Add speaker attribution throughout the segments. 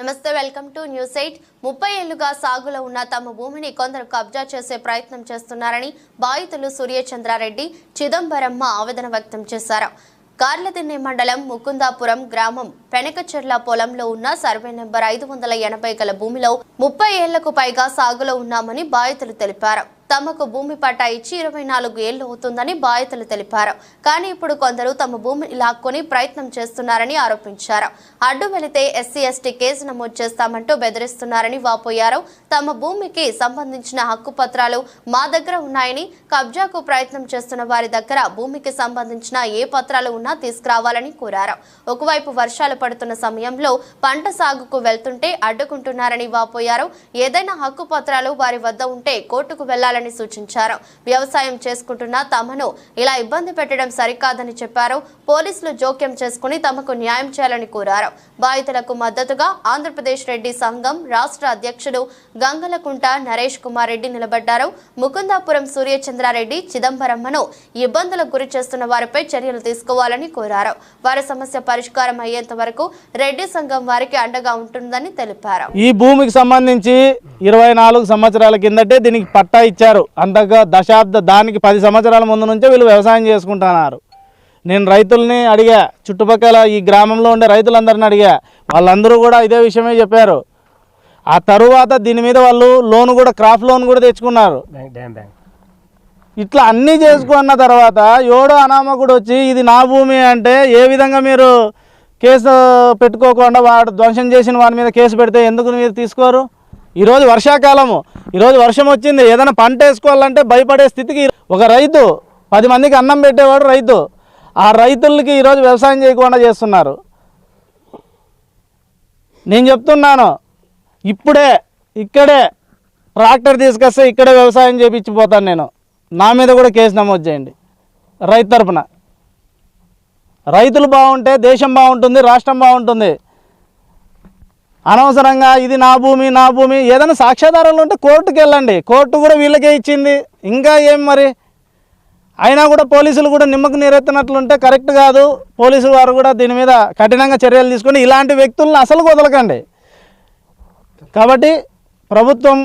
Speaker 1: నమస్తే welcome to news eight. ముప్పై ఏళ్ళుగా సాగులో ఉన్న తమ భూమిని కొందరు కబ్జా చేసే ప్రయత్నం చేస్తున్నారని బాధితులు సూర్యచంద్రారెడ్డి చిదంబరమ్మ ఆవేదన వ్యక్తం చేశారు. కార్లదిన్నె మండలం ముకుందాపురం గ్రామం పెనకచెర్ల పొలంలో ఉన్న సర్వే నెంబర్ ఐదు వందల ఎనభై గల భూమిలో ముప్పై ఏళ్ళకు పైగా సాగులో ఉన్నామని బాధితులు తెలిపారు. తమకు భూమి పట్టా ఇచ్చి ఇరవై నాలుగు ఏళ్ళు అవుతుందని బాధితులు తెలిపారు. కానీ ఇప్పుడు కొందరు తమ భూమిని లాక్కొని ప్రయత్నం చేస్తున్నారని ఆరోపించారు. అడ్డు వెళితే ఎస్సీ ఎస్టీ కేసు నమోదు చేస్తామంటూ బెదిరిస్తున్నారని వాపోయారు. తమ భూమికి సంబంధించిన హక్కు పత్రాలు మా దగ్గర ఉన్నాయని కబ్జాకు ప్రయత్నం చేస్తున్న వారి దగ్గర భూమికి సంబంధించిన ఏ పత్రాలు ఉన్నా తీసుకురావాలని కోరారు. ఒకవైపు వర్షాలు పడుతున్న సమయంలో పంట సాగుకు వెళ్తుంటే అడ్డుకుంటున్నారని వాపోయారు. ఏదైనా హక్కు పత్రాలు వారి వద్ద ఉంటే కోర్టుకు వెళ్ళాలని సూచించారు. వ్యవసాయం చేసుకుంటున్న తమను ఇలా ఇబ్బంది పెట్టడం సరికాదని చెప్పారు. పోలీసులు జోక్యం చేసుకుని తమకు న్యాయం చేయాలని కోరారు. బాధితులకు మద్దతుగా ఆంధ్రప్రదేశ్ రెడ్డి సంఘం రాష్ట్ర అధ్యక్షుడు గంగలకుంట నరేష్ కుమార్ రెడ్డి నిలబడ్డారు. ముకుందాపురం సూర్యచంద్రారెడ్డి చిదంబరమ్మను ఇబ్బందులకు గురి చేస్తున్న వారిపై చర్యలు తీసుకోవాలని కోరారు. వారి సమస్య పరిష్కారం అయ్యేంత వరకు రెడ్డి సంఘం వారికి అండగా ఉంటుందని తెలిపారు.
Speaker 2: ఈ భూమికి సంబంధించి ఇరవై నాలుగు సంవత్సరాల కిందటే దీనికి పట్టా ఇచ్చారు. అంతగా దశాబ్ద దానికి పది సంవత్సరాల ముందు నుంచే వీళ్ళు వ్యవసాయం చేసుకుంటున్నారు. నేను రైతుల్ని అడిగా చుట్టుపక్కల ఈ గ్రామంలో ఉండే రైతులందరిని అడిగా. వాళ్ళందరూ కూడా ఇదే విషయమే చెప్పారు. ఆ తరువాత దీని మీద వాళ్ళు లోన్ కూడా క్రాప్ లోన్ కూడా తెచ్చుకున్నారు. ఇట్లా అన్నీ చేసుకున్న తర్వాత ఎవడో అనామకుడు వచ్చి ఇది నా భూమి అంటే ఏ విధంగా మీరు కేసు పెట్టుకోకుండా వాడు ధ్వంసం చేసిన వాడి మీద కేసు పెడితే ఎందుకు మీరు తీసుకోరు? ఈరోజు వర్షాకాలము. ఈరోజు వర్షం వచ్చింది. ఏదైనా పంట వేసుకోవాలంటే భయపడే స్థితికి ఒక రైతు పది మందికి అన్నం పెట్టేవాడు రైతు. ఆ రైతులకి ఈరోజు వ్యవసాయం చేయకుండా చేస్తున్నారు. నేను చెప్తున్నాను ఇప్పుడే ఇక్కడే ట్రాక్టర్ తీసుకొస్తే ఇక్కడే వ్యవసాయం చేయించిపోతాను నేను. నా మీద కూడా కేసు నమోదు చేయండి. రైతు తరపున. రైతులు బాగుంటే దేశం బాగుంటుంది రాష్ట్రం బాగుంటుంది. అనవసరంగా ఇది నా భూమి నా భూమి. ఏదైనా సాక్ష్యాధారాలు ఉంటే కోర్టుకి వెళ్ళండి కోర్టు కూడా వీళ్ళకే ఇచ్చింది. ఇంకా ఏం మరి? అయినా కూడా పోలీసులు కూడా నిమ్మకు నీరెత్తినట్లుంటే కరెక్ట్ కాదు. పోలీసులు వారు కూడా దీని మీద కఠినంగా చర్యలు తీసుకొని ఇలాంటి వ్యక్తులను అసలు వదలకండి. కాబట్టి ప్రభుత్వం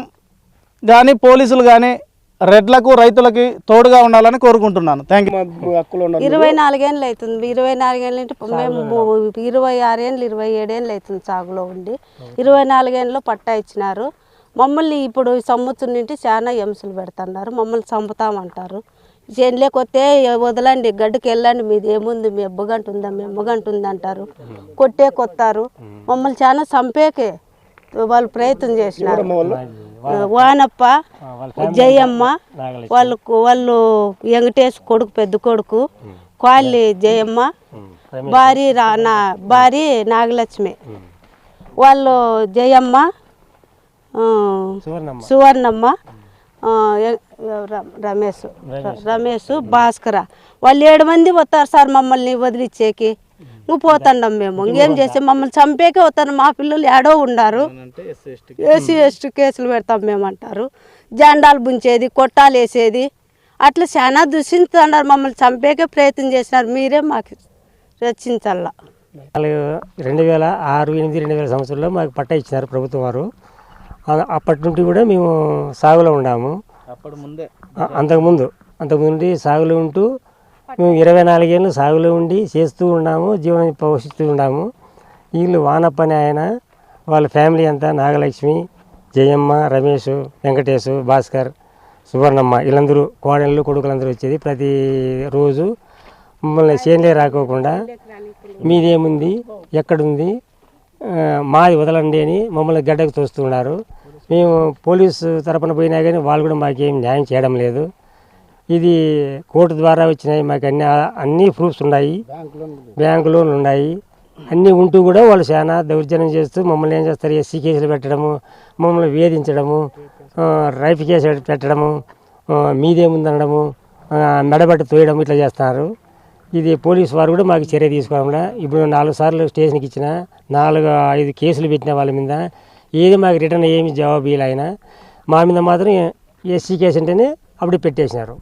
Speaker 2: కానీ పోలీసులు కానీ రెడ్లకు రైతులకి తోడుగా ఉండాలని కోరుకుంటున్నాను. థ్యాంక్ యూ
Speaker 3: ఇరవై నాలుగేళ్ళు అవుతుంది ఇరవై నాలుగేళ్ళ నుంచి మేము ఇరవై ఆరేళ్ళు ఇరవై ఏడేళ్ళు అవుతుంది సాగులో ఉండి. ఇరవై నాలుగేళ్ళు పట్టా ఇచ్చినారు. మమ్మల్ని ఇప్పుడు సంవత్సరం నుండి చాలా హింసలు పెడుతున్నారు. మమ్మల్ని చంపుతామంటారు. చేనులోకి వస్తే వదలండి గడ్డికి వెళ్ళండి మీది ఏముంది మీ ఎబ్బగంట ఉందా మీ ఎమ్మగంట ఉంది అంటారు. కొట్టే కొత్తారు. మమ్మల్ని చాలా చంపేకే వాళ్ళు ప్రయత్నం చేసినారు. వానప్ప జయమ్మ వాళ్ళకు వాళ్ళు వెంకటేష్ కొడుకు పెద్ద కొడుకు కాళ్ళి జయమ్మ భార్య రా నా భార్య నాగలక్ష్మి. వాళ్ళు జయమ్మ
Speaker 4: సువర్ణమ్మ.
Speaker 3: రమేష్. రమేష్. భాస్కర. వాళ్ళు ఏడు మంది వస్తారు సార్ మమ్మల్ని వదిలిచ్చేకి. ఇంక పోతున్నాం మేము ఇంకేం చేసాం మమ్మల్ని చంపేకే వస్తారు. మా పిల్లలు ఏడో ఉండారు. ఏసీ ఎస్టీ కేసులు పెడతాం మేము అంటారు జెండాలు బుంచేది కొట్టాలు వేసేది. అట్లా చాలా దూషిస్తున్నారు మమ్మల్ని చంపేకే ప్రయత్నం చేసినారు. మీరే మాకు రచించాల
Speaker 4: నాలుగు రెండు వేల ఆరు ఎనిమిది రెండు వేల సంవత్సరంలో మాకు పట్టా ఇచ్చినారు ప్రభుత్వం వారు. ఆ- అప్పటి నుండి కూడా మేము సాగులో ఉన్నాము
Speaker 2: అప్పుడు ముందే.
Speaker 4: అంతకుముందు అంతకుముందు నుండి సాగులో ఉంటూ మేము ఇరవై నాలుగేళ్ళు సాగులో ఉండి చేస్తూ ఉన్నాము జీవనం పోషిస్తూ ఉన్నాము. వీళ్ళు వానప్పని ఆయన వాళ్ళ ఫ్యామిలీ అంతా నాగలక్ష్మి జయమ్మ రమేష్ వెంకటేష్ భాస్కర్ సువర్ణమ్మ వీళ్ళందరూ కోడళ్ళు కొడుకులందరూ వచ్చేది ప్రతి రోజు. మమ్మల్ని చేనులే రాకోకుండా మీదేముంది ఎక్కడుంది మాది వదలండి అని మమ్మల్ని గడ్డకు తోస్తున్నారు మేము పోలీసు తరపున పోయినా కానీ వాళ్ళు కూడా మాకేం న్యాయం చేయడం లేదు. ఇది కోర్టు ద్వారా వచ్చినాయి. మాకు అన్ని అన్ని ప్రూఫ్స్ ఉన్నాయి. బ్యాంకు లోన్లు ఉన్నాయి. అన్నీ ఉంటూ కూడా వాళ్ళు చాలా దౌర్జన్యం చేస్తూ మమ్మల్ని ఏం చేస్తారు? ఎస్సీ కేసులు పెట్టడము మమ్మల్ని వేధించడము రైఫ్ కేసు పెట్టడము మీదేముందనడము ఆ, మెడబట్టి తోయడం ఇట్లా చేస్తున్నారు ఇది పోలీసు వారు కూడా మాకు చర్య తీసుకోకుండా ఇప్పుడు నాలుగు సార్లు స్టేషన్కి ఇచ్చిన నాలుగు ఐదు కేసులు పెట్టిన వాళ్ళ మీద ఏది మాకు రిటర్న్ ఏమి జవాబు ఇలా మా మీద మాత్రం ఎస్సీ కేసు అంటేనే అప్పుడు పెట్టేసినారు.